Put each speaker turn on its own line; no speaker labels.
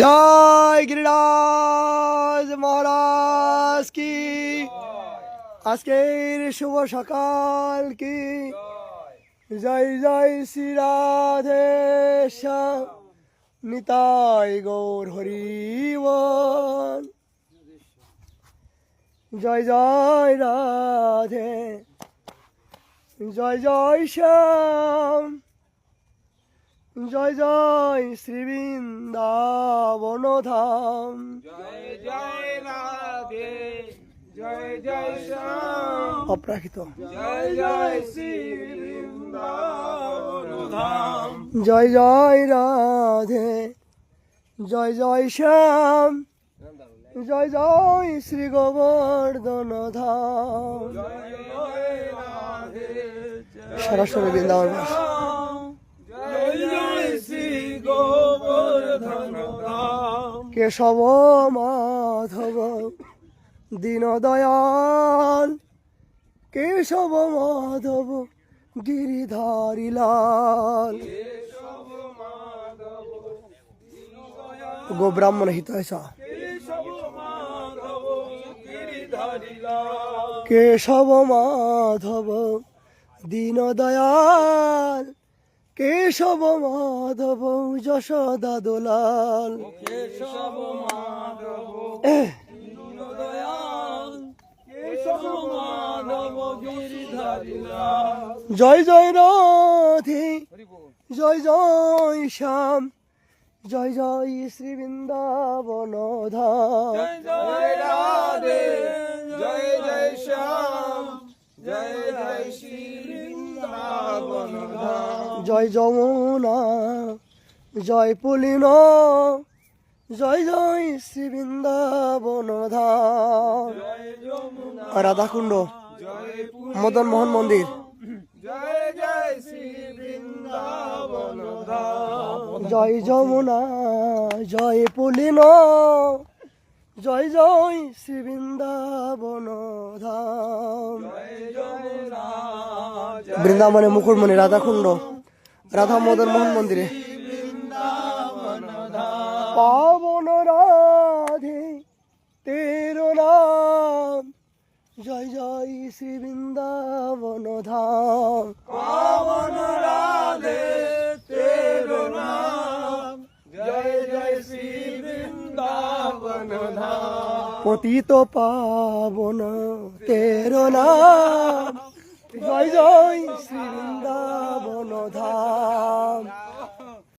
জয় গিরিরাজ মহারাজ কি। আজকের শুভ সকাল কি। জয় জয় শ্রী রাধে শ্যাম। নিতাই গৌর হরিবন জয় জয় রাধে। জয় জয় শ্যাম। জয় জয় শ্রী বৃন্দাবন ধাম
জয় জয় রাধে জয় জয় শ্যাম।
অপ্রাকৃত
জয় জয়
জয় জয় রাধে জয় জয় শ্যাম। জয় জয় শ্রী গোবর্ধন ধাম
জয় জয় রাধে
সরাসরি বৃন্দাবন কেশব মাধব দীন দয়াল কেশব মাধব, গিরিধারী লাল।
কেশব মাধব
গো ব্রাহ্মণ
কেশব মাধব লাল
কেশব মাধব যশোদা দোলাল।
কেশব মাধব
জয় জয় রাধে। জয় জয় শ্যাম। জয় জয় শ্রী বৃন্দাবন ধাম
জয় জয় রাধে। জয় জয় শ্যাম। জয়
যমুনা, জয় পুলিন, জয় জয় শ্রী বৃন্দাবন রাধাকুণ্ড, মদন মোহন মন্দির।
জয়
যমুনা, জয় পুলিন, জয় জয় শ্রী বৃন্দাবন ধাম। বৃন্দাবনে মুকুটমণি রাধাকুণ্ড। রাধা মদন মোহন মন্দিরে।
বৃন্দাবন ধাম
পাবন রাধে তেরো নাম। জয় জয় শ্রী বৃন্দাবন ধাম।
পাবন রাধে তেরো নাম। জয় জয় শ্রী বৃন্দাবন ধাম।
পতিত পাবন তেরো নাম। জয় জয় শ্রী বৃন্দাবন ধাম।